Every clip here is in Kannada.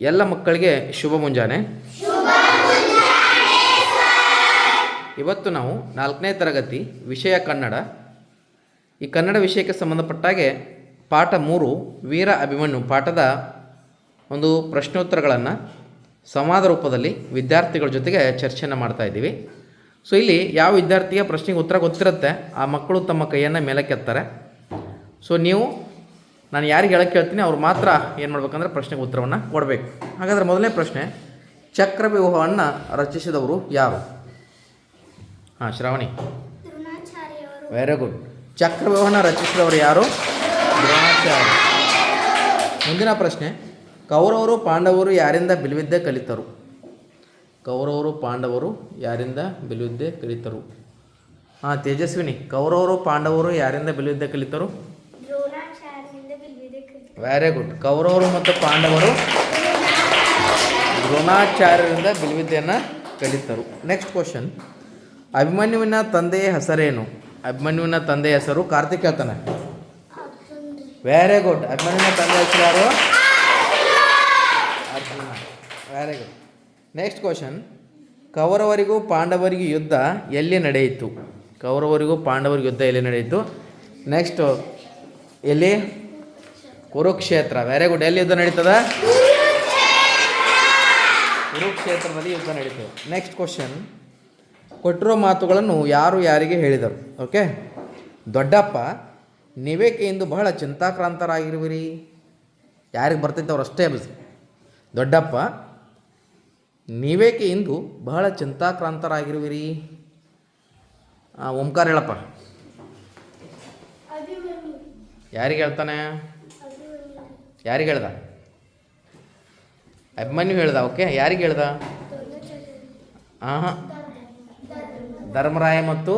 ಎಲ್ಲ ಮಕ್ಕಳಿಗೆ ಶುಭ ಮುಂಜಾನೆ. ಇವತ್ತು ನಾವು ನಾಲ್ಕನೇ ತರಗತಿ ವಿಷಯ ಕನ್ನಡ. ಈ ಕನ್ನಡ ವಿಷಯಕ್ಕೆ ಸಂಬಂಧಪಟ್ಟಾಗೆ ಪಾಠ ಮೂರು, ವೀರ ಅಭಿಮನ್ಯು ಪಾಠದ ಒಂದು ಪ್ರಶ್ನೋತ್ತರಗಳನ್ನು ಸಂವಾದ ರೂಪದಲ್ಲಿ ವಿದ್ಯಾರ್ಥಿಗಳ ಜೊತೆಗೆ ಚರ್ಚೆಯನ್ನು ಮಾಡ್ತಾ ಇದ್ದೀವಿ. ಸೊ, ಇಲ್ಲಿ ಯಾವ ವಿದ್ಯಾರ್ಥಿಯ ಪ್ರಶ್ನೆಗೆ ಉತ್ತರ ಗೊತ್ತಿರುತ್ತೆ, ಆ ಮಕ್ಕಳು ತಮ್ಮ ಕೈಯನ್ನು ಮೇಲಕ್ಕೆತ್ತಾರೆ. ಸೊ, ನೀವು ನಾನು ಯಾರಿಗೆ ಹೇಳಕ್ಕೆ ಹೇಳ್ತೀನಿ ಅವ್ರು ಮಾತ್ರ ಏನು ಮಾಡ್ಬೇಕಂದ್ರೆ ಪ್ರಶ್ನೆಗೆ ಉತ್ತರವನ್ನು ಕೊಡಬೇಕು. ಹಾಗಾದರೆ ಮೊದಲನೇ ಪ್ರಶ್ನೆ ಚಕ್ರವ್ಯೂಹವನ್ನು ರಚಿಸಿದವರು ಯಾರು? ಹಾಂ ಶ್ರಾವಣಿ. ವೆರಿ ಗುಡ್ ಚಕ್ರವ್ಯೂಹನ ರಚಿಸಿದವರು ಯಾರು? ದ್ರೋಣಾಚಾರ್ಯ. ಮುಂದಿನ ಪ್ರಶ್ನೆ ಕೌರವರು ಪಾಂಡವರು ಯಾರಿಂದ ಬಿಲ್ವಿದ್ದೆ ಕಲಿತರು? ಕೌರವರು ಪಾಂಡವರು ಯಾರಿಂದ ಬಿಲ್ವಿದ್ದೆ ಕಲಿತರು? ಹಾಂ ತೇಜಸ್ವಿನಿ ಕೌರವರು ಪಾಂಡವರು ಯಾರಿಂದ ಬಿಲ್ವಿದ್ದೆ ಕಲಿತರು? ವೆರಿ ಗುಡ್ ಕೌರವರು ಮತ್ತು ಪಾಂಡವರು ದ್ರೋಣಾಚಾರ್ಯರಿಂದ ಬಿಲ್ವಿದ್ಯೆಯನ್ನು ಕಲಿತರು. ನೆಕ್ಸ್ಟ್ ಕ್ವಶನ್ ಅಭಿಮನ್ಯುವಿನ ತಂದೆಯ ಹೆಸರೇನು? ಅಭಿಮನ್ಯುವಿನ ತಂದೆಯ ಹೆಸರು ಕಾರ್ತಿಕ್ ಹೇಳ್ತಾನೆ. ವೆರಿ ಗುಡ್ ಅಭಿಮನ್ಯುವಿನ ತಂದೆ ಹೆಸರು ಯಾರು? Arjuna. Very good next question ಕೌರವರಿಗೂ ಪಾಂಡವರಿಗೂ ಯುದ್ಧ ಎಲ್ಲಿ ನಡೆಯಿತು? ಕೌರವರಿಗೂ ಪಾಂಡವರಿಗೂ ಯುದ್ಧ ಎಲ್ಲಿ ನಡೆಯಿತು? ನೆಕ್ಸ್ಟು ಎಲ್ಲಿ? ಕುರುಕ್ಷೇತ್ರ. ವೆರಿ ಗುಡ್ ಎಲ್ಲಿ ಯುದ್ಧ ನಡೀತದ? ಕುರುಕ್ಷೇತ್ರದಲ್ಲಿ ಯುದ್ಧ ನಡೀತದೆ. ನೆಕ್ಸ್ಟ್ ಕ್ವಶನ್ ಕೊಟ್ಟಿರೋ ಮಾತುಗಳನ್ನು ಯಾರು ಯಾರಿಗೆ ಹೇಳಿದರು? ಓಕೆ ದೊಡ್ಡಪ್ಪ ನೀವೇಕೆಂದು ಬಹಳ ಚಿಂತಾಕ್ರಾಂತರಾಗಿರುವಿರಿ. ಯಾರಿಗೆ ಬರ್ತೈತೆ ಅವ್ರು ಅಷ್ಟೇ ಬಿಸಿ ದೊಡ್ಡಪ್ಪ ನೀವೇಕೆ ಇಂದು ಬಹಳ ಚಿಂತಾಕ್ರಾಂತರಾಗಿರುವಿರಿ. ಓಂಕಾರ ಹೇಳಪ್ಪ. ಯಾರಿಗೆ ಹೇಳ್ತಾನೆ? ಯಾರಿಗೆ ಹೇಳ್ದ? ಅಭಿಮನ್ಯು ಹೇಳ್ದ ಓಕೆ ಯಾರಿಗೆ ಹೇಳ್ದ? ಹಾಂ ಧರ್ಮರಾಯ ಮತ್ತು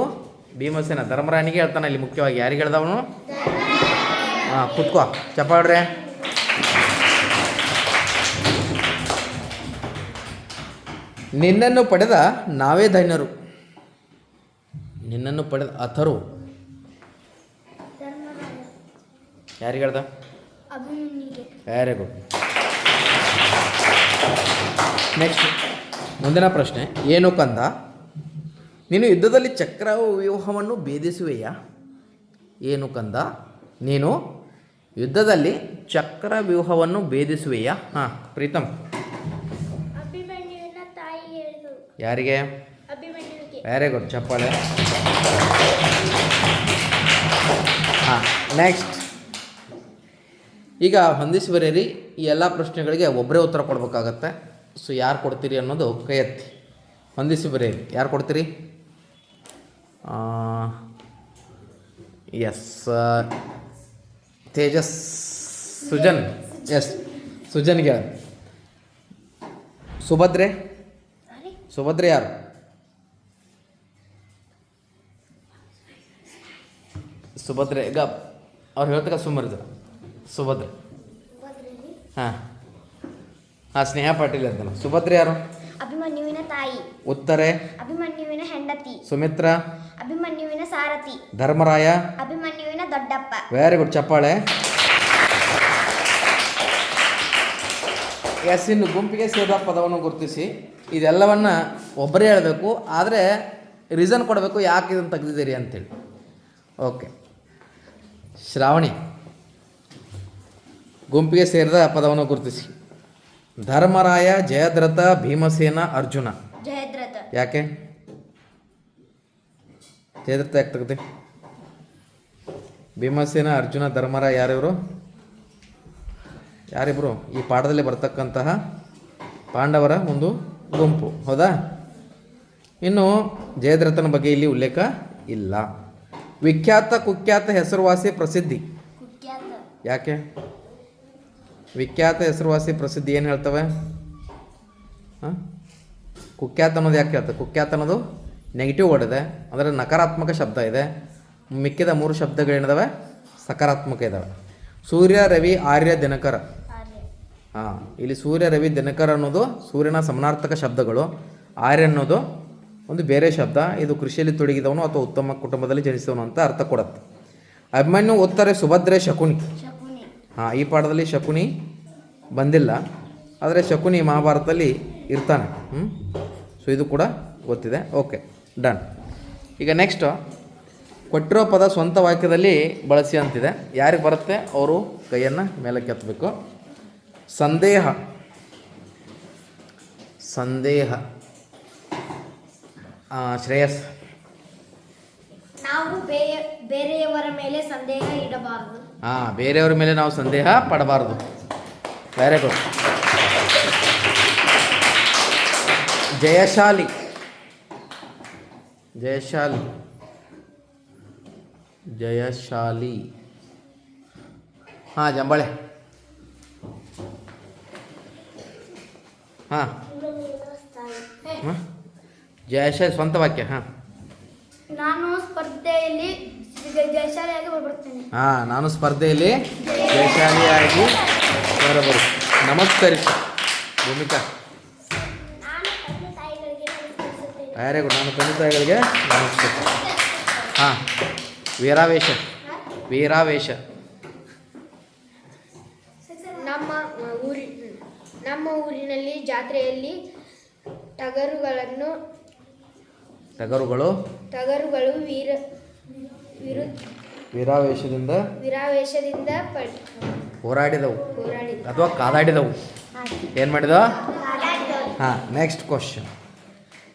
ಭೀಮಸೇನ. ಧರ್ಮರಾಯನಿಗೆ ಹೇಳ್ತಾನೆ ಇಲ್ಲಿ ಮುಖ್ಯವಾಗಿ. ಯಾರಿಗೆ ಹೇಳ್ದವನು ಹಾಂ ಕುತ್ಕೋ. ಚಪ್ಪಾಡ್ರೆ ನಿನ್ನನ್ನು ಪಡೆದ ನಾವೇ ಧನ್ಯರು ನಿನ್ನನ್ನು ಪಡೆದ ಅಥರು. ಯಾರಿಗೆ ಹೇಳ್ದ? ವೆರಿ ಗುಡ್ ನೆಕ್ಸ್ಟ್ ಮುಂದಿನ ಪ್ರಶ್ನೆ. ಏನು ಕಂದ? ನೀನು ಯುದ್ಧದಲ್ಲಿ ಚಕ್ರ ವ್ಯೂಹವನ್ನು ಭೇದಿಸುವೆಯಾ? ಏನು ಕಂದ? ನೀನು ಯುದ್ಧದಲ್ಲಿ ಚಕ್ರ ವ್ಯೂಹವನ್ನು ಭೇದಿಸುವೆಯಾ? ಹಾಂ ಪ್ರೀತಮ್ ಯಾರಿಗೆ? ವೆರಿ ಗುಡ್ ಚಪ್ಪಾಳೆ. ಹಾಂ ನೆಕ್ಸ್ಟ್ ಈಗ ಹೊಂದಿಸಿ ಬರೀರಿ ಈ ಎಲ್ಲ ಪ್ರಶ್ನೆಗಳಿಗೆ ಒಬ್ಬರೇ ಉತ್ತರ ಕೊಡಬೇಕಾಗತ್ತೆ. ಸೊ ಯಾರು ಕೊಡ್ತೀರಿ ಅನ್ನೋದು ಕೈ ಎತ್ತಿ ಹೊಂದಿಸಿ ಬರೀರಿ ಯಾರು ಕೊಡ್ತೀರಿ ಎಸ್ ತೇಜಸ್ ಸುಜನ್. ಎಸ್ ಸುಜನ್ಗೆ. ಸುಭದ್ರೆ. ಸುಭದ್ರೆ ಯಾರು? ಸುಭದ್ರೆ, ಈಗ ಅವ್ರು ಹೇಳ್ತಕ್ಕ ಸುಮ್ಮರಿದ್ರು ಸುಭದ್ರೆ. ಹಾಂ. ಹಾಂ ಸ್ನೇಹ ಪಾಟೀಲ್ ಅಂತ ಸುಭದ್ರೆ ಯಾರು? ಅಭಿಮನ್ಯುವಿನ ತಾಯಿ. ಉತ್ತರೆ. ಅಭಿಮನ್ಯುವಿನ ಹೆಂಡತಿ. ಸುಮಿತ್ರ. ಅಭಿಮನ್ಯುವಿನ ಸಾರಥಿ. ಧರ್ಮರಾಯ. ಅಭಿಮನ್ಯುವಿನ ದೊಡ್ಡಪ್ಪ. ವೆರಿ ಗುಡ್ ಚಪ್ಪಾಳೆ. ಎಸ್ ಇನ್ನು ಗುಂಪಿಗೆ ಸೇರಿದ ಪದವನ್ನು ಗುರುತಿಸಿ. ಇದೆಲ್ಲವನ್ನು ಒಬ್ಬರೇ ಹೇಳಬೇಕು. ಆದರೆ ರೀಸನ್ ಕೊಡಬೇಕು ಯಾಕೆ ಇದನ್ನು ತೆಗೆದಿದ್ದೀರಿ ಅಂತೇಳಿ. ಓಕೆ ಶ್ರಾವಣಿ. ಗುಂಪಿಗೆ ಸೇರಿದ ಪದವನ್ನು ಗುರುತಿಸಿ. ಧರ್ಮರಾಯ ಜಯದ್ರಥ ಭೀಮಸೇನ ಅರ್ಜುನ. ಜಯದ್ರಥ. ಯಾಕೆ? ಜಯದ್ರಥ ಯಾಕೆ ತಗತಿ ಭೀಮಸೇನ ಅರ್ಜುನ ಧರ್ಮರಾಯ ಯಾರಿವರು? ಯಾರಿಬ್ರು? ಈ ಪಾಠದಲ್ಲಿ ಬರ್ತಕ್ಕಂತಹ ಪಾಂಡವರ ಒಂದು ಗುಂಪು. ಹೌದಾ? ಇನ್ನು ಜಯದ್ರಥನ ಬಗ್ಗೆ ಇಲ್ಲಿ ಉಲ್ಲೇಖ ಇಲ್ಲ. ವಿಖ್ಯಾತ ಕುಖ್ಯಾತ ಹೆಸರುವಾಸಿ ಪ್ರಸಿದ್ಧಿ. ಯಾಕೆ? ವಿಖ್ಯಾತ ಹೆಸರುವಾಸಿ ಪ್ರಸಿದ್ಧಿ ಏನು ಹೇಳ್ತವೆ? ಹಾಂ? ಕುಖ್ಯಾತ ಅನ್ನೋದು ಯಾಕೆ ಹೇಳ್ತವೆ? ಕುಖ್ಯಾತ ಅನ್ನೋದು ನೆಗೆಟಿವ್ ವರ್ಡ್ ಇದೆ. ಅಂದರೆ ನಕಾರಾತ್ಮಕ ಶಬ್ದ ಇದೆ. ಮಿಕ್ಕಿದ ಮೂರು ಶಬ್ದಗಳೇನಿದಾವೆ? ಸಕಾರಾತ್ಮಕ ಇದ್ದಾವೆ ಸೂರ್ಯ, ರವಿ, ಆರ್ಯ, ದಿನಕರ. ಹಾಂ, ಇಲ್ಲಿ ಸೂರ್ಯ, ರವಿ, ದಿನಕರ ಅನ್ನೋದು ಸೂರ್ಯನ ಸಮನಾರ್ಥಕ ಶಬ್ದಗಳು. ಆರ್ಯ ಅನ್ನೋದು ಒಂದು ಬೇರೆ ಶಬ್ದ. ಇದು ಕೃಷಿಯಲ್ಲಿ ತೊಡಗಿದವನು ಅಥವಾ ಉತ್ತಮ ಕುಟುಂಬದಲ್ಲಿ ಜನಿಸಿದವನು ಅಂತ ಅರ್ಥ ಕೊಡುತ್ತೆ. ಅಭಿಮನ್ಯು ಉತ್ತರ ಸುಭದ್ರೆ ಶಕುನಿ. ಹಾಂ, ಈ ಪಾಠದಲ್ಲಿ ಶಕುನಿ ಬಂದಿಲ್ಲ, ಆದರೆ ಶಕುನಿ ಮಹಾಭಾರತದಲ್ಲಿ ಇರ್ತಾನೆ. ಹ್ಞೂ ಸೊ ಇದು ಕೂಡ ಗೊತ್ತಿದೆ. ಓಕೆ ಡನ್ ಈಗ ನೆಕ್ಸ್ಟು ಕೊಟ್ಟಿರೋ ಪದ ಸ್ವಂತ ವಾಕ್ಯದಲ್ಲಿ ಬಳಸಿ ಅಂತಿದೆ. ಯಾರಿಗೆ ಬರುತ್ತೆ? ಅವರು ಕೈಯನ್ನು ಮೇಲಕ್ಕೆ ಎತ್ತಬೇಕು. ಸಂದೇಹ. ಸಂದೇಹ. ಶ್ರೇಯಸ್. ನಾವು ಬೇರೆಯವರ ಮೇಲೆ ಸಂದೇಹ ಇಡಬಾರದು. ಹಾಂ, ಬೇರೆಯವ್ರ ಮೇಲೆ ನಾವು ಸಂದೇಹ ಪಡಬಾರ್ದು. Very good ಜಯಶಾಲಿ. ಜಯಶಾಲಿ. ಜಯಶಾಲಿ. ಹಾಂ, ಜಂಬಾಳೆ. ಹಾಂ. ಹಾಂ? ಜಯಶಾಲಿ, ಸ್ವಂತ ವಾಕ್ಯ, ಹಾಂ. ನಾನು ಸ್ಪರ್ಧೆಯಲ್ಲಿ ಜಯಶಾಲಿ ಹಾಂ ನಾನು ಸ್ಪರ್ಧೆಯಲ್ಲಿ ಜಯಶಾಲಿಯಾಗಿ ಬರಬಹುದು. ನಮಸ್ಕರಿಸು. ಭೂಮಿಕಾ. ವೆರಿ ಗುಡ್ ನಾನು ತಂದೆ ತಾಯಿಗಳಿಗೆ ನಮಸ್ಕಾರ ಹಾಂ ವೀರಾವೇಶ. ವೀರಾವೇಶ. ನಮ್ಮ ಊರಿ ನಮ್ಮ ಊರಿನಲ್ಲಿ ಜಾತ್ರೆಯಲ್ಲಿ ಟಗರುಗಳನ್ನು ಟಗರುಗಳು. ಟಗರುಗಳು ವೀರ ವಿರು ವೀರಾವೇಶದಿಂದ ವಿರಾವೇಶದಿಂದ ಹೋರಾಡಿದವು. ಹೋರಾಡಿದ ಅಥವಾ ಕಾದಾಡಿದವು. ಏನು ಮಾಡಿದ? ಹಾಂ ನೆಕ್ಸ್ಟ್ ಕ್ವಶನ್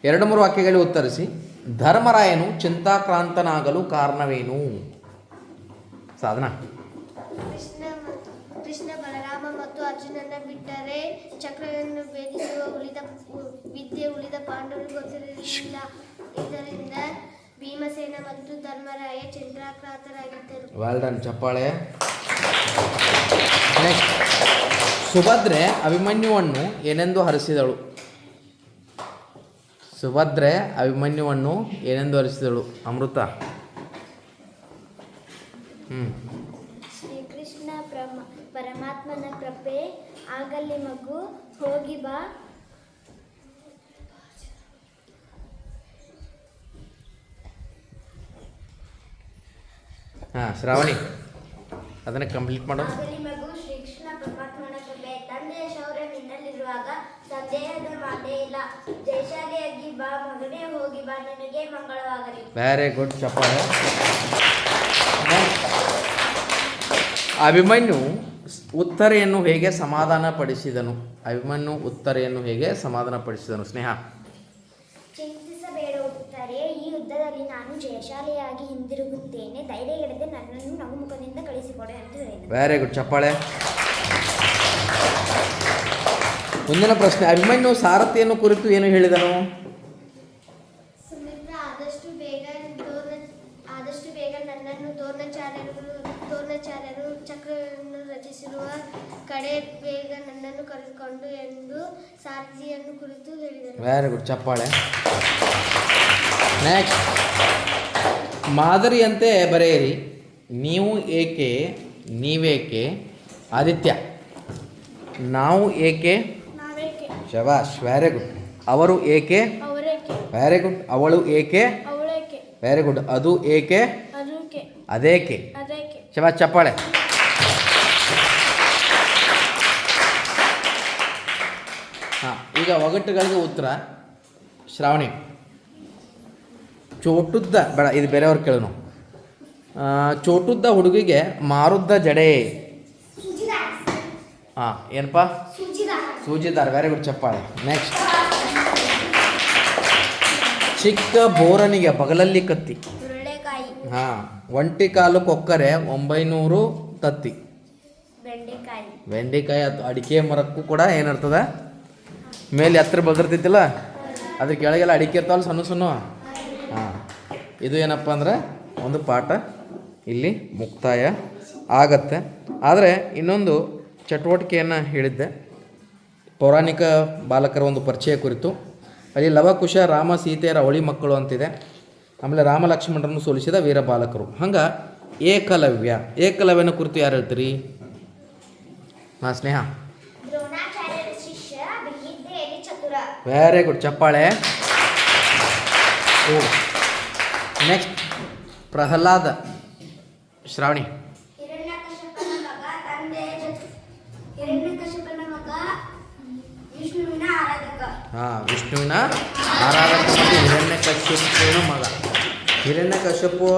ಎರಡು ಮೂರು ವಾಕ್ಯಗಳಿಗೆ ಉತ್ತರಿಸಿ. ಧರ್ಮರಾಯನು ಚಿಂತಾಕ್ರಾಂತನಾಗಲು ಕಾರಣವೇನು? ಸಾಧನ. ಕೃಷ್ಣ ಕೃಷ್ಣ ಬಲರಾಮ ಮತ್ತು ಅರ್ಜುನನ ಬಿಟ್ಟರೆ ಚಕ್ರವನ್ನು ಭೇದಿಸುವ ಉಳಿದ ವಿದ್ಯೆ ಉಳಿದ ಪಾಂಡವರು ಗೊತ್ತಿರಲಿಲ್ಲ. ಇದರಿಂದ ಭೀಮಸೇನ ಮತ್ತು ಧರ್ಮರಾಯ ಚಂದ್ರಾಕ್ರಾಂತರಾಗಿದ್ದರು. ವೆಲ್ ಚಪ್ಪಾಳೆ. ನೆಕ್ಸ್ಟ್ ಸುಭದ್ರೆ ಅಭಿಮನ್ಯುವನ್ನು ಏನೆಂದು ಹರಿಸಿದಳು? ಸುಭದ್ರೆ ಅಭಿಮನ್ಯುವನ್ನು ಏನೆಂದು ಹರಿಸಿದಳು? ಅಮೃತ. ಹ್ಞೂ ಶ್ರೀಕೃಷ್ಣ ಪ್ರಮ ಪರಮಾತ್ಮನ ಕೃಪೆ ಆಗಲಿ ಮಗು ಹೋಗಿ ಬಾ. ಹಾಂ ಶ್ರಾವಣಿ. ಅದನ್ನು ಕಂಪ್ಲೀಟ್ ಮಾಡೋ. ಆಗಲಿ ಮಗು ಶ್ರೀಕೃಷ್ಣ ಪರಮಾತ್ಮನ ಕೃಪೆ ತಂದೆಯ ಶೌರ್ಯ ನಿನ್ನಲ್ಲಿರುವಾಗ ಸಂದೇಹದ ಮಾತೇ ಇಲ್ಲ. ಜಯಶಾಲಿಯಾಗಿ ಬಾ ಮಗನೇ ಹೋಗಿ ಬಾ ನಿನಗೆ ಮಂಗಳವಾಗಲಿ. ವೆರಿ ಗುಡ್ ಚಪ್ಪಾಳೆ. ಅಭಿಮನ್ಯು ಉತ್ತರೆಯನ್ನು ಹೇಗೆ ಸಮಾಧಾನ ಪಡಿಸಿದನು ಅಭಿಮನ್ಯು ಉತ್ತರೆಯನ್ನು ಹೇಗೆ ಸಮಾಧಾನ ಪಡಿಸಿದನು ಸ್ನೇಹ ಚಿಂತಿಸಬೇಡ ಈ ಯುದ್ಧದಲ್ಲಿ ನಾನು ಜಯಶಾಲಿಯಾಗಿ ಹಿಂದಿರುಗುತ್ತೇನೆ. ಧೈರ್ಯಗೆಡದೆ ನನ್ನನ್ನು ನಗುಮುಖದಿಂದ ಕಳಿಸಿಕೊಡೆ ಅಂತ ಹೇಳಿದೆ ವೆರಿ ಗುಡ್ ಚಪ್ಪಾಳೆ. ಮುಂದಿನ ಪ್ರಶ್ನೆ, ಅಭಿಮನ್ಯು ಸಾರಥಿಯನ್ನು ಕುರಿತು ಏನು ಹೇಳಿದನು ಸುಮಿತ್ರ ಆದಷ್ಟು ಬೇಗ ತೋರ್ಣ ಆದಷ್ಟು ಬೇಗ ನನ್ನನ್ನು ದೋರ್ಣಾಚಾರ್ಯರು ದೋರ್ಣಾಚಾರ್ಯರು ಚಕ್ರವನ್ನು ರಚಿಸಿರುವ ಕಡೆ ಬೇಗ ನನ್ನನ್ನು ಕರೆದುಕೊಂಡು ಎಂದು ಸಾರಥಿಯನ್ನು ಕುರಿತು ಹೇಳಿದರು. ವೆರಿ ಗುಡ್ ಚಪ್ಪಾಳೆ. ನೆಕ್ಸ್ಟ್ ಮಾದರಿಯಂತೆ ಬರೆಯಿರಿ. ನೀವು ಏಕೆ ನೀವೇಕೆ ಆದಿತ್ಯ. ನಾವು ಏಕೆ? ಶಬಾಷ್ ವೆರಿ ಗುಡ್ ಅವರು ಏಕೆ? ವೆರಿ ಗುಡ್ ಅವಳು ಏಕೆ? ವೆರಿ ಗುಡ್ ಅದು ಏಕೆ? ಅದೇಕೆ? ಶಬ ಚಪ್ಪಾಳೆ. ಹಾಂ ಈಗ ಒಗಟುಗಳಿಗೆ ಉತ್ತರ ಶ್ರಾವಣಿ. ಚೋಟುದ್ದ ಬೇಡ ಇದು ಬೇರೆಯವ್ರು ಕೇಳೋನು. ಚೋಟುದ್ದ ಹುಡುಗಿಗೆ ಮಾರುದ್ದ ಜಡೆ. ಹಾಂ ಏನಪ್ಪ? ಸೂಜಿದಾರ್. ವೆರಿ ಗುಡ್ ಚಪ್ಪಾಳೆ. ನೆಕ್ಸ್ಟ್ ಚಿಕ್ಕ ಬೋರನಿಗೆ ಬಗಲಲ್ಲಿ ಕತ್ತಿ. ಹುರುಳೆಕಾಯಿ ಹಾಂ ಒಂಟಿ ಕಾಲು ಕೊಕ್ಕರೆ ಒಂಬೈನೂರು ತತ್ತಿ. ಬೆಂಡೆಕಾಯಿ. ಬೆಂಡೆಕಾಯಿ ಅಥವಾ ಅಡಿಕೆ ಮರಕ್ಕೂ ಕೂಡ ಏನಿರ್ತದ? ಮೇಲೆ ಹತ್ರ ಬೆಳೆದಿರ್ತೈತಿಲ್ಲ ಅದ್ರ ಕೆಳಗೆಲ್ಲ ಅಡಿಕೆ ಇರ್ತಾವಲ್ಲ ಸಣ್ಣ ಸಣ್ಣ? ಹಾಂ. ಇದು ಏನಪ್ಪ ಅಂದ್ರೆ ಒಂದು ಪಾಠ ಇಲ್ಲಿ ಮುಕ್ತಾಯ ಆಗತ್ತೆ. ಆದರೆ ಇನ್ನೊಂದು ಚಟುವಟಿಕೆಯನ್ನು ಹೇಳಿದ್ದೆ. ಪೌರಾಣಿಕ ಬಾಲಕರ ಒಂದು ಪರಿಚಯ ಕುರಿತು. ಅಲ್ಲಿ ಲವಕುಶ ರಾಮ ಸೀತೆಯರ ಅವಳಿ ಮಕ್ಕಳು ಅಂತಿದೆ. ಆಮೇಲೆ ರಾಮ ಲಕ್ಷ್ಮಣರನ್ನು ಸೋಲಿಸಿದ ವೀರ ಬಾಲಕರು. ಹಂಗೆ ಏಕಲವ್ಯ. ಏಕಲವ್ಯನ ಕುರಿತು ಯಾರು ಹೇಳ್ತೀರಿ? ಹಾಂ ಸ್ನೇಹ. ವೆರಿ ಗುಡ್ ಚಪ್ಪಾಳೆ. ಓ. ನೆಕ್ಸ್ಟ್ ಪ್ರಹ್ಲಾದ ಶ್ರಾವಣಿ. ಹಾಂ, ವಿಷ್ಣುವಿನ ಆರಾಧನೆ ಮತ್ತು ಹಿರಣ್ಯ ಕಶ್ಯಪುವಿನ ಮಗ. ಹಿರಣ್ಯ ಕಶ್ಯಪು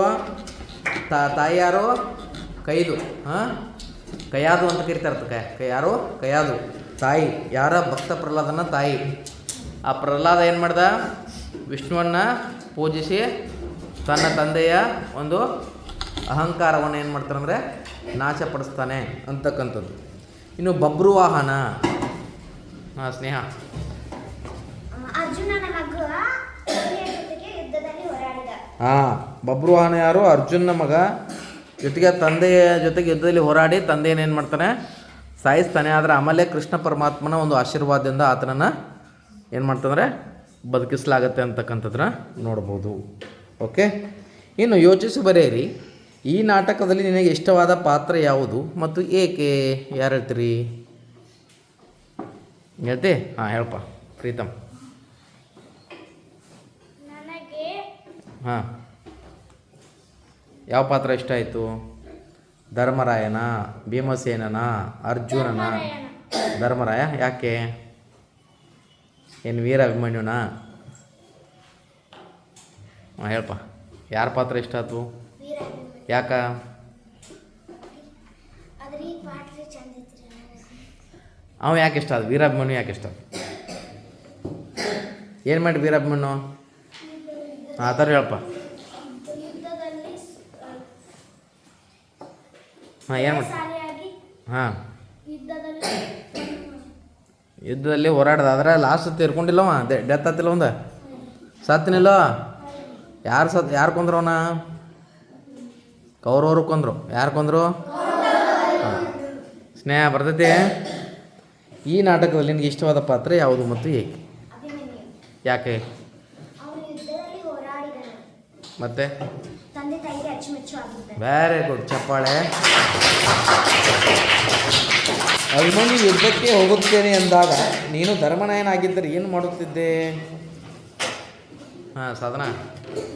ತಾಯಿಯಾರು ತಾಯಿ ಯಾರು? ಕೈದು. ಹಾಂ? ಕೈಯಾದು ಅಂತ ಕರಿತಾರೆ ಅದಕ್ಕೆ ಕೈ ಯಾರು? ಕೈಯಾದು. ತಾಯಿ. ಯಾರ? ಭಕ್ತ ಪ್ರಹ್ಲಾದನ ತಾಯಿ. ಆ ಪ್ರಹ್ಲಾದ ಏನು ಮಾಡ್ದ? ವಿಷ್ಣುವನ್ನು ಪೂಜಿಸಿ ತನ್ನ ತಂದೆಯ ಒಂದು ಅಹಂಕಾರವನ್ನು ಏನು ಮಾಡ್ತಾರಂದರೆ ನಾಶಪಡಿಸ್ತಾನೆ ಅಂತಕ್ಕಂಥದ್ದು. ಇನ್ನು ಬಬ್ರುವಾಹನ ಹಾಂ, ಸ್ನೇಹ ಅರ್ಜುನನ ಮಗ ದ್ರೌಪದಿಯ ಜೊತೆಗೆ ಯುದ್ಧದಲ್ಲಿ ಹೋರಾಡಿದ ಹಾಂ ಬಬ್ರುವಾಹನ ಯಾರು? ಅರ್ಜುನ ಮಗ. ಜೊತೆಗೆ ತಂದೆಯ ಜೊತೆಗೆ ಯುದ್ಧದಲ್ಲಿ ಹೋರಾಡಿ ತಂದೆಯನ್ನೇನು ಮಾಡ್ತಾನೆ? ಸಾಯಿಸ್ತಾನೆ. ಆದರೆ ಆಮೇಲೆ ಕೃಷ್ಣ ಪರಮಾತ್ಮನ ಒಂದು ಆಶೀರ್ವಾದದಿಂದ ಆತನನ್ನು ಏನು ಮಾಡ್ತಂದ್ರೆ ಬದುಕಿಸಲಾಗತ್ತೆ ಅಂತಕ್ಕಂಥದ್ದನ್ನ ನೋಡ್ಬೋದು. ಓಕೆ? ಇನ್ನು ಯೋಚಿಸಿ ಬರೆಯಿರಿ. ಈ ನಾಟಕದಲ್ಲಿ ನಿನಗೆ ಇಷ್ಟವಾದ ಪಾತ್ರ ಯಾವುದು ಮತ್ತು ಏಕೆ? ಯಾರು ಹೇಳ್ತೀರಿ? ಹೇಳ್ತಿ? ಹಾಂ ಹೇಳಪ್ಪ ಪ್ರೀತಮ್ ನನಗೆ ಹಾಂ. ಯಾವ ಪಾತ್ರ ಇಷ್ಟ ಆಯಿತು? ಧರ್ಮರಾಯನ ಭೀಮಸೇನನ ಅರ್ಜುನನ? ಧರ್ಮರಾಯ? ಯಾಕೆ? ಏನು ವೀರ ಅಭಿಮನ್ಯುನಾ? ಹಾಂ ಹೇಳಪ್ಪ. ಯಾರ ಪಾತ್ರ ಇಷ್ಟ ಆಯ್ತು ಯಾಕ? ಅವ ಯಾಕೆ ಇಷ್ಟ ಅದು ವೀರಾಭಿಮನ್ಯು ಯಾಕೆ ಇಷ್ಟ ಏನು ಮಾಡಿ ವೀರಾಭಿಮನ್ಯು ಆ ಥರ ಹೇಳಪ್ಪ. ಹಾಂ, ಏನು ಹಾಂ. ಯುದ್ಧದಲ್ಲಿ ಹೋರಾಡ್ದ ಆದರೆ ಲಾಸ್ಟ್ ತೀರ್ಕೊಂಡಿಲ್ಲವ ಡೆತ್ ಆತಿಲ್ಲ ಒಂದ. ಸತ್ತಿನಿಲ್ಲ? ಯಾರು ಸತ್ ಯಾರು ಕೊಂದ್ರವನ ಕೌರವರು ಕೊಂದ್ರು. ಯಾರು ಕೊಂದ್ರು. ಸ್ನೇಹ ಬರ್ತೈತಿ. ಈ ನಾಟಕದಲ್ಲಿ ನಿನಗೆ ಇಷ್ಟವಾದ ಪಾತ್ರ ಯಾವುದು ಮತ್ತು ಏಕೆ? ಯಾಕೆ? ಅವನು ಮತ್ತೆ? ತಂದೆ ತಾಯಿಗೆ ಅಚ್ಚುಮೆಚ್ಚು ಆಗಿದ್ದ ವೆರಿ ಗುಡ್ ಚಪ್ಪಾಳೆ. ಅಭಿಮನ್ಯು ಯುದ್ಧಕ್ಕೆ ಹೋಗುತ್ತೇನೆ ಅಂದಾಗ ನೀನು ಧರ್ಮನಾಯನಾಗಿದ್ದರೆ ಏನು ಮಾಡುತ್ತಿದ್ದೆ? ಹಾಂ ಸಾಧನ.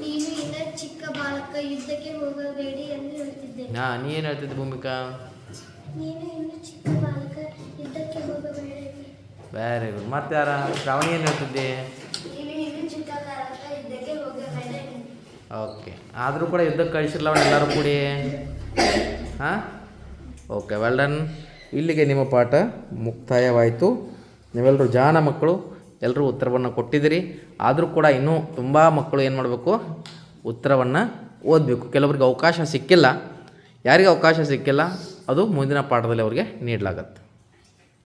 ನೀನು ಇನ್ನ ಚಿಕ್ಕ ಬಾಲಕ ಯುದ್ಧಕ್ಕೆ ಹೋಗಬೇಡಿ ಎಂದು ಹೇಳ್ತಿದ್ದೆ. ಹಾಂ ನೀ ಏನು ಹೇಳ್ತಿದ್ದೆ ಭೂಮಿಕಾ? ನೀನು ಇನ್ನು ಚಿಕ್ಕ ಬಾಲಕ ಯುದ್ಧಕ್ಕೆ ಹೋಗಬೇಡಿ. ವೆರಿ ಗುಡ್ ಮತ್ತೆ ಯಾರ ಶ್ರಾವಣಿ ಏನು ಹೇಳ್ತಿದ್ದೆ ನೀನು ಇನ್ನು ಚಿಕ್ಕ ಬಾಲಕ ಯುದ್ಧಕ್ಕೆ ಹೋಗಬೇಡ ಓಕೆ ಆದರೂ ಕೂಡ ಯುದ್ಧಕ್ಕೆ ಕಳಿಸಿಲ್ಲ ಅವನು ಎಲ್ಲರೂ ಕೂಡಿ. ಹಾಂ? ಓಕೆ ವೆಲ್ ಡನ್ ಇಲ್ಲಿಗೆ ನಿಮ್ಮ ಪಾಠ ಮುಕ್ತಾಯವಾಯಿತು. ನೀವೆಲ್ಲರೂ ಜಾನ ಮಕ್ಕಳು ಎಲ್ಲರೂ ಉತ್ತರವನ್ನು ಕೊಟ್ಟಿದ್ದೀರಿ. ಆದರೂ ಕೂಡ ಇನ್ನೂ ತುಂಬ ಮಕ್ಕಳು ಏನು ಮಾಡಬೇಕು? ಉತ್ತರವನ್ನು ಓದಬೇಕು. ಕೆಲವರಿಗೆ ಅವಕಾಶ ಸಿಕ್ಕಿಲ್ಲ. ಯಾರಿಗೆ ಅವಕಾಶ ಸಿಕ್ಕಿಲ್ಲ? ಅದು ಮುಂದಿನ ಪಾಠದಲ್ಲಿ ಅವರಿಗೆ ನೀಡಲಾಗತ್ತೆ.